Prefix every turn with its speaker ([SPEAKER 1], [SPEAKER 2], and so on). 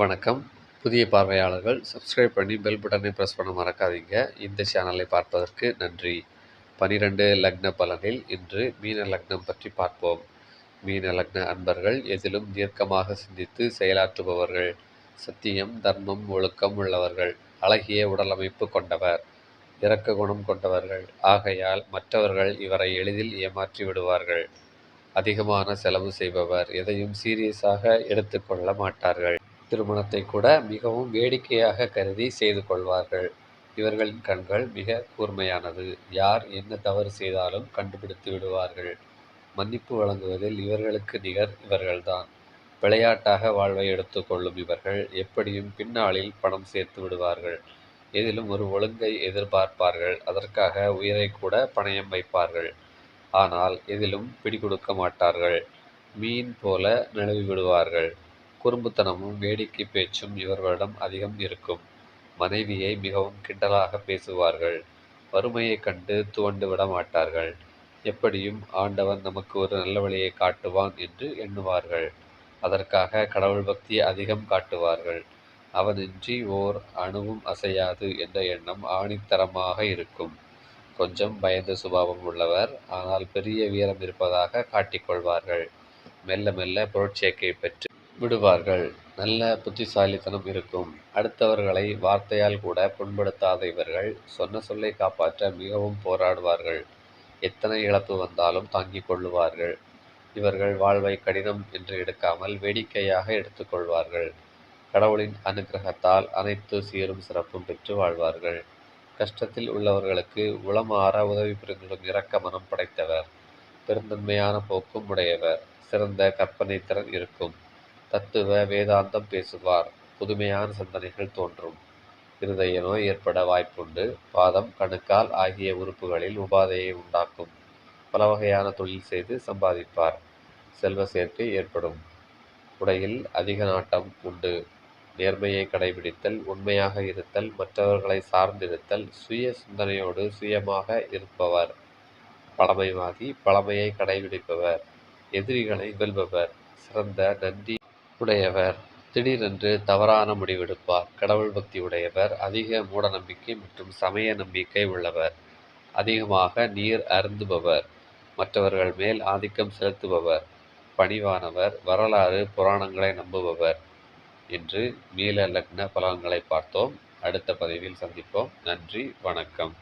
[SPEAKER 1] வணக்கம். புதிய பார்வையாளர்கள் சப்ஸ்கிரைப் பண்ணி பெல் பட்டனை ப்ரெஸ் பண்ண மறக்காதீங்க. இந்த சேனலை பார்ப்பதற்கு நன்றி. பனிரெண்டு லக்ன பலனில் இன்று மீன லக்னம் பற்றி பார்ப்போம். மீன லக்ன அன்பர்கள் எதிலும் தீர்க்கமாக சிந்தித்து செயலாற்றுபவர்கள் சத்தியம் தர்மம் ஒழுக்கம் உள்ளவர்கள் அழகிய உடலமைப்பு கொண்டவர் இரக்க குணம் கொண்டவர்கள் ஆகையால் மற்றவர்கள் இவரை எளிதில் ஏமாற்றி விடுவார்கள். அதிகமான செலவு செய்பவர் எதையும் சீரியஸாக எடுத்துக்கொள்ள மாட்டார்கள். திருமணத்தை கூட மிகவும் வேடிக்கையாக கருதி செய்து கொள்வார்கள். இவர்களின் கண்கள் மிக கூர்மையானது. யார் என்ன தவறு செய்தாலும் கண்டுபிடித்து விடுவார்கள். மன்னிப்பு வழங்குவதில் இவர்களுக்கு நிகர் இவர்கள்தான். விளையாட்டாக வாழ்வை எடுத்துக்கொள்ளும் இவர்கள் எப்படியும் பின்னாளில் பணம் சேர்த்து விடுவார்கள். எதிலும் ஒரு ஒழுங்கை எதிர்பார்ப்பார்கள். அதற்காக உயிரை கூட பணயம் வைப்பார்கள். ஆனால் எதிலும் பிடிகொடுக்க மாட்டார்கள். மீன் போல நழுவி விடுவார்கள். குறும்புத்தனமும் வேடிக்கை பேச்சும் இவர்களிடம் அதிகம் இருக்கும். மனைவியை மிகவும் கிண்டலாக பேசுவார்கள். வறுமையைக் கண்டு துவண்டு விட மாட்டார்கள். எப்படியும் ஆண்டவன் நமக்கு ஒரு நல்ல வழியை காட்டுவான் என்று எண்ணுவார்கள். அதற்காக கடவுள் பக்தி அதிகம் காட்டுவார்கள். அவனின்றி ஓர் அணுவும் அசையாது என்ற எண்ணம் ஆணித்தரமாக இருக்கும். கொஞ்சம் பயந்த சுபாவம் உள்ளவர் ஆனால் பெரிய வீரம் இருப்பதாக காட்டிக்கொள்வார்கள் மெல்ல மெல்ல புரட்சியக்கை பெற்று விடுவார்கள். நல்ல புத்திசாலித்தனம் இருக்கும். அடுத்தவர்களை வார்த்தையால் கூட புண்படுத்தாத இவர்கள் சொன்ன சொல்லை காப்பாற்ற மிகவும் போராடுவார்கள். எத்தனை இழப்பு வந்தாலும் தாங்கிக் கொள்ளுவார்கள். இவர்கள் வாழ்வை கடினம் என்று எடுக்காமல் வேடிக்கையாக எடுத்துக்கொள்வார்கள் கடவுளின் அனுகிரகத்தால் அனைத்து சீரும் சிறப்பும் பெற்று வாழ்வார்கள். கஷ்டத்தில் உள்ளவர்களுக்கு உளமாற உதவி புரிந்திடும் இரக்க மனம் படைத்தவர். பெருந்தன்மையான போக்கும் உடையவர். சிறந்த கற்பனை திறன் இருக்கும். தத்துவ வேதாந்தம் பேசுவார். புதுமையான சிந்தனைகள் தோன்றும். இருதய நோய் ஏற்பட வாய்ப்புண்டு. பாதம் கணுக்கால் ஆகிய உறுப்புகளில் உபாதையை உண்டாக்கும். பல வகையான தொழில் செய்து சம்பாதிப்பார். செல்வ சேர்க்கை ஏற்படும். உடையில் அதிக நாட்டம் உண்டு. நேர்மையை கடைபிடித்தல் உண்மையாக இருத்தல் மற்றவர்களை சார்ந்திருத்தல் சுய சிந்தனையோடு சுயமாக இருப்பவர். பழமைவாதி பழமையை கடைபிடிப்பவர். எதிரிகளை வெல்பவர். சிறந்த நன்றி உடையவர். திடீரென்று தவறான முடிவெடுப்பார். கடவுள் பக்தி உடையவர் அதிக மூட நம்பிக்கை மற்றும் சமய நம்பிக்கை உள்ளவர். அதிகமாக நீர் அருந்துபவர் மற்றவர்கள் மேல் ஆதிக்கம் செலுத்துபவர். பணிவானவர் வரலாறு புராணங்களை நம்புபவர் என்று மீள லக்ன பலன்களை பார்த்தோம். அடுத்த பதிவில் சந்திப்போம். நன்றி வணக்கம்.